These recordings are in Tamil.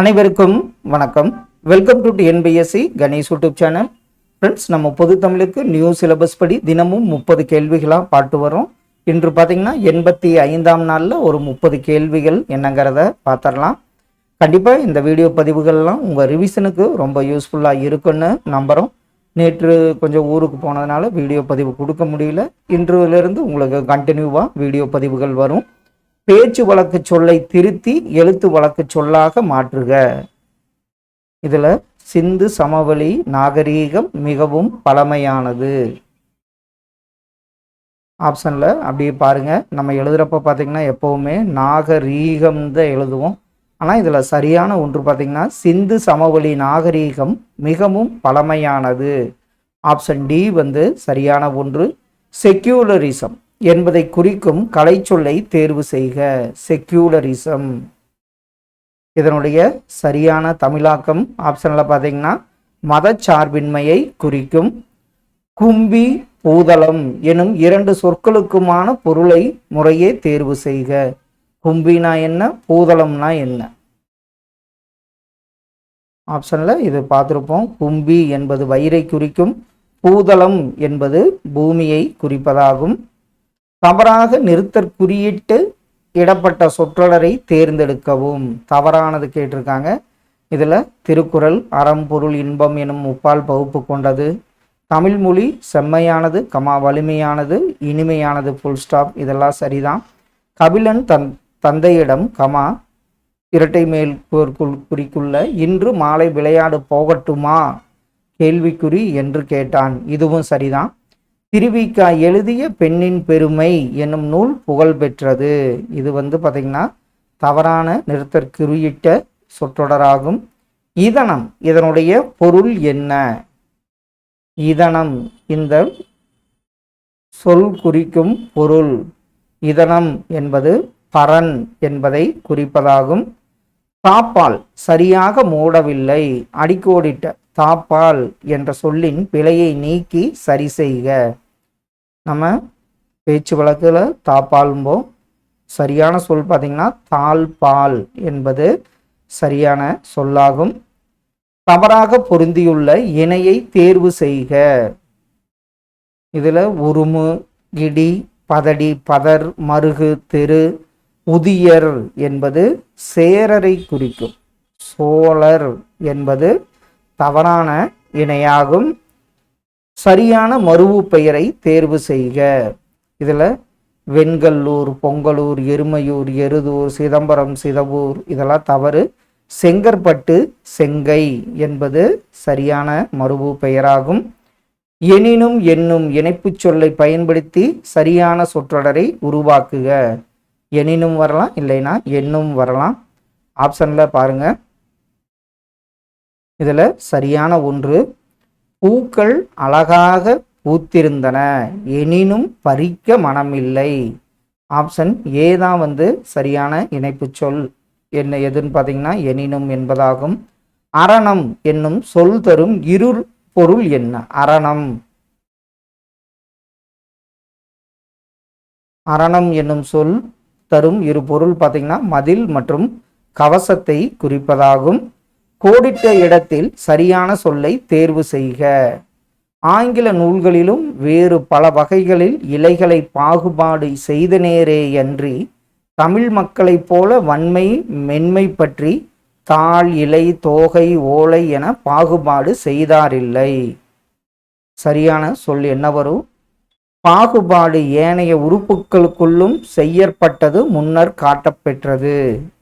அனைவருக்கும் வணக்கம். Welcome to NPSC Ganesh YouTube channel friends நம்ம பொது தமிழுக்கு நியூ சிலபஸ் படி தினமும் முப்பது கேள்விகளாக பாட்டு வரும் இன்று பார்த்தீங்கன்னா எண்பத்தி ஐந்தாம் நாளில் ஒரு முப்பது கேள்விகள் என்னங்கிறத பார்த்துடலாம் கண்டிப்பாக இந்த வீடியோ பதிவுகள்லாம் உங்கள் ரிவிஷனுக்கு ரொம்ப யூஸ்ஃபுல்லாக இருக்குன்னு நம்புகிறோம் நேற்று கொஞ்சம் ஊருக்கு போனதுனால வீடியோ பதிவு கொடுக்க முடியல. இன்றுலேருந்து உங்களுக்கு கண்டினியூவாக வீடியோ பதிவுகள் வரும். பேச்சு வழக்கு சொல்லை திருத்தி எழுத்து வழக்கு சொல்லாக மாற்றுக. இதில் சிந்து சமவெளி நாகரீகம் மிகவும் பழமையானது. ஆப்ஷனில் அப்படியே பாருங்கள் நம்ம எழுதுகிறப்ப பார்த்திங்கன்னா எப்போவுமே நாகரீகம் தான் எழுதுவோம். ஆனால் இதில் சரியான ஒன்று பார்த்தீங்கன்னா சிந்து சமவெளி நாகரீகம் மிகவும் பழமையானது. ஆப்ஷன் டி வந்து சரியான ஒன்று. செக்யூலரிசம் என்பதை குறிக்கும் கலைச்சொல்லை தேர்வு செய்க. செக்யூலரிசம் இதனுடைய சரியான தமிழாக்கம் ஆப்ஷனில் பார்த்தீங்கன்னா மதச்சார்பின்மையை குறிக்கும் கும்பி பூதளம் எனும் இரண்டு சொற்களுக்குமான பொருளை முறையே தேர்வு செய்க. கும்பினா என்ன பூதளம்னா என்ன? ஆப்ஷனில் இது பார்த்துருப்போம். கும்பி என்பது வயிறை குறிக்கும் பூதளம் என்பது பூமியை குறிப்பதாகும். தவறாக நிறுத்தற்குறியிட்டு இடப்பட்ட சொற்றொடரை தேர்ந்தெடுக்கவும். தவறானது கேட்டிருக்காங்க. இதில் திருக்குறள் அறம் பொருள் இன்பம் எனும் முப்பால் பகுப்பு கொண்டது. தமிழ் மொழி செம்மையானது கமா வலிமையானது இனிமையானது ஃபுல் ஸ்டாப் இதெல்லாம் சரிதான். கபிலன் தன் தந்தையிடம் கமா இரட்டை மேல் குறிக்குள்ள இன்று மாலை விளையாடு போகட்டுமா? கேள்விக்குறி என்று கேட்டான். இதுவும் சரிதான். திருவிக்கா எழுதிய பெண்ணின் பெருமை என்னும் நூல் புகழ் பெற்றது. இது வந்து பார்த்திங்கன்னா தவறான நிறுத்தற்குறியிட்ட சொற்றொடராகும். இதனம் இதனுடைய பொருள் என்ன? இதனம் இந்த சொல் குறிக்கும் பொருள். இதனம் என்பது பரன் என்பதை குறிப்பதாகும். தாப்பால் சரியாக மூடவில்லை. அடிக்கோடிட்ட தாப்பால் என்ற சொல்லின் பிழையை நீக்கி சரி செய்க. நம்ம பேச்சு வழக்கில் தாப்பால்ம்போம் சரியான சொல் பார்த்தீங்கன்னா தாழ்பால் என்பது சரியான சொல்லாகும். தவறாக பொருந்தியுள்ள இணையை தேர்வு செய்க. இதில் உருமு கிடி பதடி பதர் மருகு தெரு உதியர் என்பது சேரரை குறிக்கும். சோழர் என்பது தவறான இணையாகும். சரியான மருவு பெயரை தேர்வு செய்க. இதில் வெண்கல்லூர் பொங்கலூர் எருமையூர் எருதூர் சிதம்பரம் சிதவூர் இதெல்லாம் தவறு. செங்கற்பட்டு செங்கை என்பது சரியான மருவு பெயராகும். எனினும் என்னும் இணைப்புச் சொல்லை பயன்படுத்தி சரியான சொற்றொடரை உருவாக்குக. எனினும் வரலாம் இல்லைன்னா என்னும் வரலாம். ஆப்ஷனில் பாருங்கள் இதில் சரியான ஒன்று பூக்கள் அழகாக பூத்திருந்தன. எனினும் பறிக்க மனமில்லை. ஆப்ஷன் ஏ தான் வந்து சரியான இணைப்புச் சொல். என்ன எதுன்னு பார்த்தீங்கன்னா எனினும் என்பதாகும். அரணம் என்னும் சொல் தரும் இரு பொருள் என்ன? அரணம். அரணம் என்னும் சொல் தரும் இரு பொருள் பார்த்தீங்கன்னா மதில் மற்றும் கவசத்தை குறிப்பதாகும். கோடிட்ட இடத்தில் சரியான சொல்லை தேர்வு செய்க. ஆங்கில நூல்களிலும் வேறு பல வகைகளில் இலைகளை பாகுபாடு செய்தனேரேயன்றி தமிழ் மக்களைப் போல வன்மை மென்மை பற்றி தாள் இலை தோகை ஓலை என பாகுபாடு செய்தாரில்லை. சரியான சொல் என்ன வரும்? பாகுபாடு ஏனைய உறுப்புகளுக்குள்ளும் செய்யப்பட்டது முன்னர் காட்டப்பெற்றது.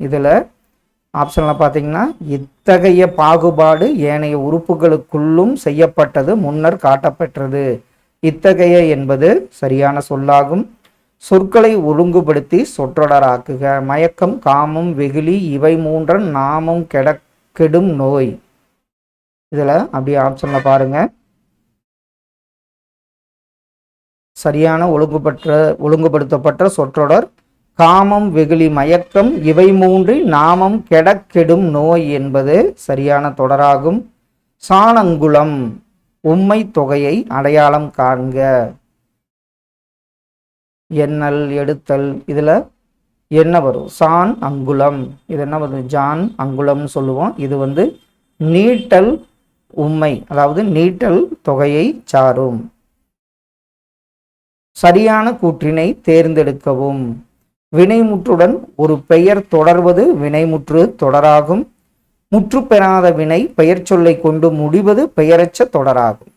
இதில் ஆப்ஷனில் பார்த்தீங்கன்னா இத்தகைய பாகுபாடு ஏனைய உறுப்புகளுக்குள்ளும் செய்யப்பட்டது முன்னர் காட்டப்பெற்றது. இத்தகைய என்பது சரியான சொல்லாகும். சொற்களை ஒழுங்குபடுத்தி சொற்றொடராக்குக. மயக்கம் காமம் வெகுளி இவை மூன்றன் நாமும் கெட கெடும் நோய். இதில் அப்படியே ஆப்ஷனில் பாருங்கள் சரியான ஒழுங்குபற்ற ஒழுங்குபடுத்தப்பட்ட சொற்றொடர் காமம் வெகுளி மயக்கம் இவை மூன்றில் நாமம் கெடக்கெடும் நோய் என்பது சரியான தொடராகும். சாணங்குளம் உம்மை தொகையை அடையாளம் காண்க. எண்ணல் எடுத்தல் இதில் என்ன வரும்? சான் அங்குலம் இது என்ன வரும்? ஜான் அங்குலம்னு சொல்லுவோம். இது வந்து நீட்டல் உண்மை அதாவது நீட்டல் தொகையை சாரும். சரியான கூற்றினை தேர்ந்தெடுக்கவும். வினைமுற்றுடன் ஒரு பெயர் தொடர்வது வினைமுற்று தொடராகும். முற்று பெறாத வினை பெயர் சொல்லை கொண்டு முடிவது பெயரச்ச தொடராகும்.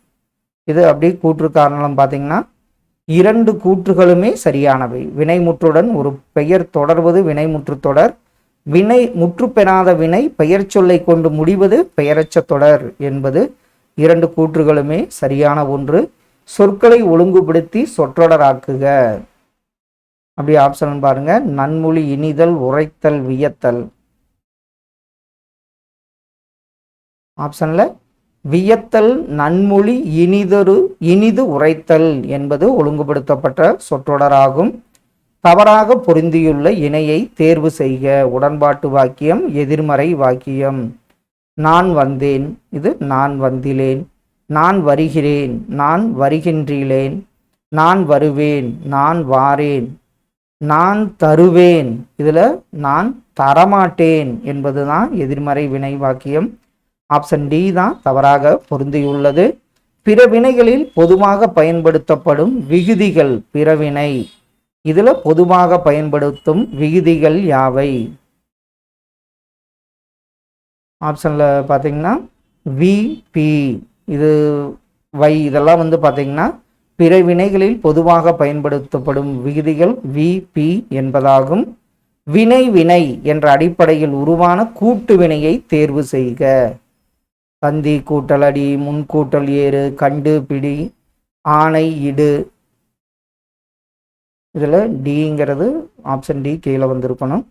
இது அப்படி கூற்று காரணம் பார்த்தீங்கன்னா இரண்டு கூற்றுகளுமே சரியானவை. வினைமுற்றுடன் ஒரு பெயர் தொடர்வது வினைமுற்று தொடர். வினை முற்று பெறாத வினை பெயர் சொல்லை கொண்டு முடிவது பெயரச்ச தொடர் என்பது இரண்டு கூற்றுகளுமே சரியான ஒன்று. சொற்களை ஒழுங்குபடுத்தி சொற்றொடராக்குக. அப்படி ஆப்ஷன் பாருங்க. நன்மொழி இனிதல் உரைத்தல் வியத்தல். ஆப்ஷன்ல வியத்தல் நன்மொழி இனிதொரு இனிது உரைத்தல் என்பது ஒழுங்குபடுத்தப்பட்ட சொற்றொடராகும். தவறாக பொருந்தியுள்ள இணையை தேர்வு செய்க. உடன்பாட்டு வாக்கியம் எதிர்மறை வாக்கியம். நான் வந்தேன். இது நான் வந்திலேன். நான் வருகிறேன். நான் வருகின்றேன். நான் வருவேன். நான் வாரேன். நான் தருவேன். இதில் நான் தரமாட்டேன் என்பதுதான் எதிர்மறை வினை வாக்கியம். ஆப்ஷன் டி தான் தவறாக பொருந்தியுள்ளது. பிற வினைகளில் பொதுவாக பயன்படுத்தப்படும் விகுதிகள் பிறவினை. இதில் பொதுவாக பயன்படுத்தும் விகுதிகள் யாவை? ஆப்ஷனில் பார்த்தீங்கன்னா விபி இது வை இதெல்லாம் வந்து பார்த்தீங்கன்னா பிற வினைகளில் பொதுவாக பயன்படுத்தப்படும் விகுதிகள் வி பி என்பதாகும். வினை வினை என்ற அடிப்படையில் உருவான கூட்டு வினையை தேர்வு செய்க. பந்தி கூட்டல் அடி முன்கூட்டல் ஏறு கண்டு பிடி ஆணை இடு. இதில் டிங்கிறது ஆப்ஷன் டி கீழே வந்திருக்கணும்.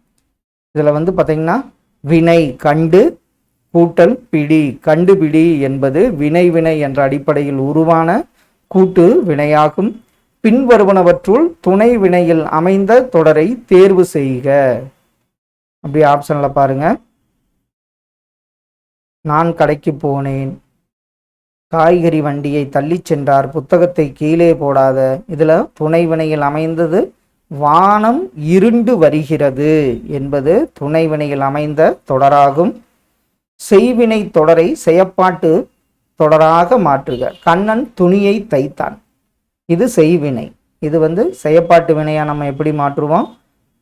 இதில் வந்து பார்த்தீங்கன்னா வினை கண்டு கூட்டல் பிடி. கண்டுபிடி என்பது வினை வினை என்ற அடிப்படையில் உருவான கூட்டு வினையாகும். பின்வருவனவற்றுள் துணை வினையில் அமைந்த தொடரை தேர்வு செய்க. அப்படி ஆப்ஷனில் பாருங்க. நான் கடைக்கு போனேன். காய்கறி வண்டியை தள்ளி சென்றார். புத்தகத்தை கீழே போடாத. இதுல துணை வினையில் அமைந்தது வானம் இருண்டு வருகிறது என்பது துணை வினையில் அமைந்த தொடராகும். செய்வினை தொடரை செயப்பாட்டு தொடராக மாற்றுக. கண்ணன் துணியை தைத்தான். இது செய்வினை இது வந்து செயப்பாட்டு வினையா நம்ம எப்படி மாற்றுவோம்?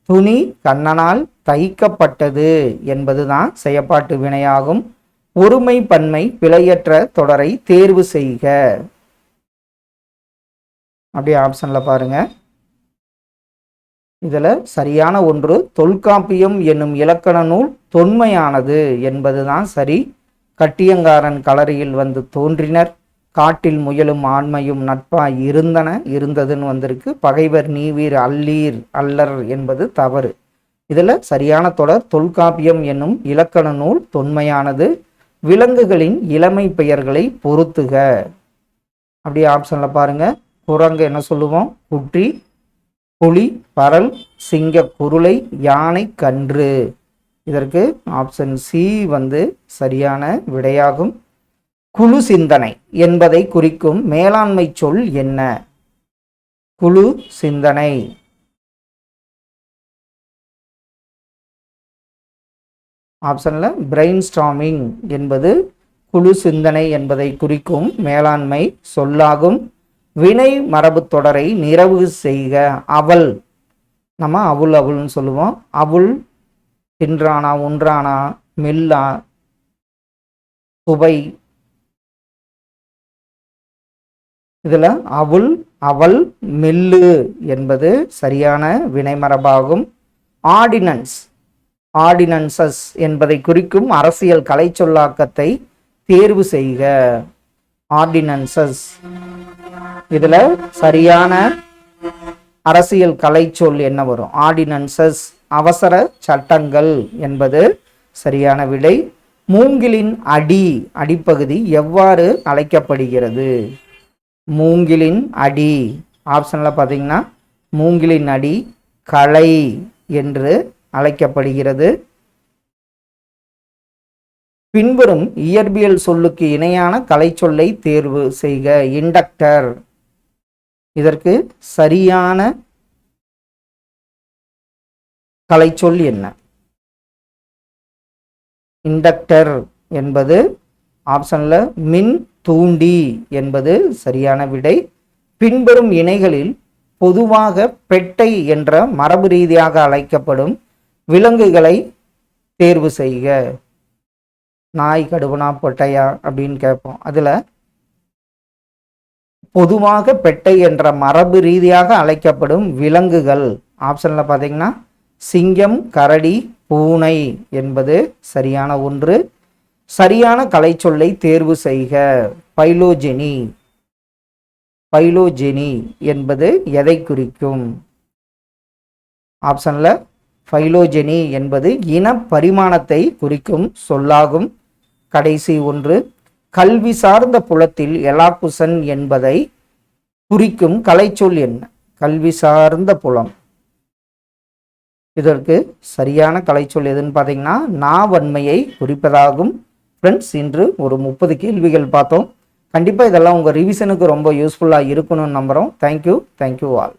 துணி கண்ணனால் தைக்கப்பட்டது என்பதுதான் செயப்பாட்டு வினையாகும். ஒருமை பன்மை பிழையற்ற தொடரை தேர்வு செய்க. அப்படியே ஆப்ஷன்ல பாருங்க. இதுல சரியான ஒன்று தொல்காப்பியம் என்னும் இலக்கண நூல் தொன்மையானது என்பதுதான் சரி. கட்டியங்காரன் களரியில் வந்து தோன்றினர். காட்டில் முயலும் ஆண்மையும் நட்பாய் இருந்தன. இருந்ததுன்னு வந்திருக்கு. பகைவர் நீவீர் அல்லீர் அல்லர் என்பது தவறு. இதில் சரியான தொடர். தொல்காப்பியம் என்னும் இலக்கண நூல் தொன்மையானது. விலங்குகளின் இளமை பெயர்களை பொருத்துக அப்படியே ஆப்ஷனில் பாருங்கள் குரங்கு என்ன சொல்லுவோம்? குற்றி புலி பரல் சிங்க குருளை யானை கன்று. இதற்கு ஆப்ஷன் சி வந்து சரியான விடையாகும். குழு சிந்தனை என்பதை குறிக்கும் மேலாண்மை சொல் என்ன? குழு சிந்தனை. ஆப்ஷனில் பிரெயின் ஸ்டாமிங் என்பது குழு சிந்தனை என்பதை குறிக்கும் மேலாண்மை சொல்லாகும். வினை மரபு தொடரை நிறைவு செய்க. அவள் நம்ம அவுள் அவுள்னு சொல்லுவோம். அவுள் தின்றானா உன்றானா மெல்லா சுவை. இதில் அவுள் அவள் மெல்லு என்பது சரியான வினைமரபாகும். ஆர்டினன்ஸ். ஆர்டினன்சஸ் என்பதை குறிக்கும் அரசியல் கலை சொல்லாக்கத்தை தேர்வு செய்க. ஆர்டினன்சஸ். இதில் சரியான அரசியல் கலை சொல் என்ன வரும்? ஆர்டினன்சஸ். அவசர சட்டங்கள் என்பது சரியான விடை. மூங்கிலின் அடி அடிப்பகுதி எவ்வாறு அழைக்கப்படுகிறது? மூங்கிலின் அடி ஆப்ஷனில் பார்த்தீங்கன்னா மூங்கிலின் அடி களை என்று அழைக்கப்படுகிறது. பின்வரும் இயற்பியல் சொல்லுக்கு இணையான கலைச்சொல்லை தேர்வு செய்க இண்டக்டர். இதற்கு சரியான கலைச்சொல் என்ன? இண்டக்டர் என்பது ஆப்ஷனில் மின் தூண்டி என்பது சரியான விடை. பின்வரும் இணைகளில் பொதுவாக பெட்டை என்ற மரபு ரீதியாக அழைக்கப்படும் விலங்குகளை தேர்வு செய்க. நாய் கடுவனா பொட்டையா அப்படின்னு கேட்போம். அதில் பொதுவாக பெட்டை என்ற மரபு ரீதியாக அழைக்கப்படும் விலங்குகள் ஆப்ஷனில் பார்த்தீங்கன்னா சிங்கம் கரடி பூனை என்பது சரியான ஒன்று. சரியான கலைச்சொல்லை தேர்வு செய்க. பைலோஜெனி. பைலோஜெனி என்பது எதை குறிக்கும்? ஆப்ஷனில் ஃபைலோஜெனி என்பது இன பரிமாணத்தை குறிக்கும் சொல்லாகும். கடைசி ஒன்று கல்வி சார்ந்த புலத்தில் எலாக்குசன் என்பதை குறிக்கும் கலைச்சொல் என்ன? கல்வி சார்ந்த புலம். இதற்கு சரியான கலைச்சொல் எதுன்னு பார்த்தீங்கன்னா நாவன்மையை குறிப்பதாகும். ஃப்ரெண்ட்ஸ் இன்று ஒரு முப்பது கேள்விகள் பார்த்தோம். கண்டிப்பாக இதெல்லாம் உங்கள் ரிவிஷனுக்கு ரொம்ப யூஸ்ஃபுல்லாக இருக்கணும்னு நம்புகிறோம் தேங்க்யூ தேங்க்யூ ஆல்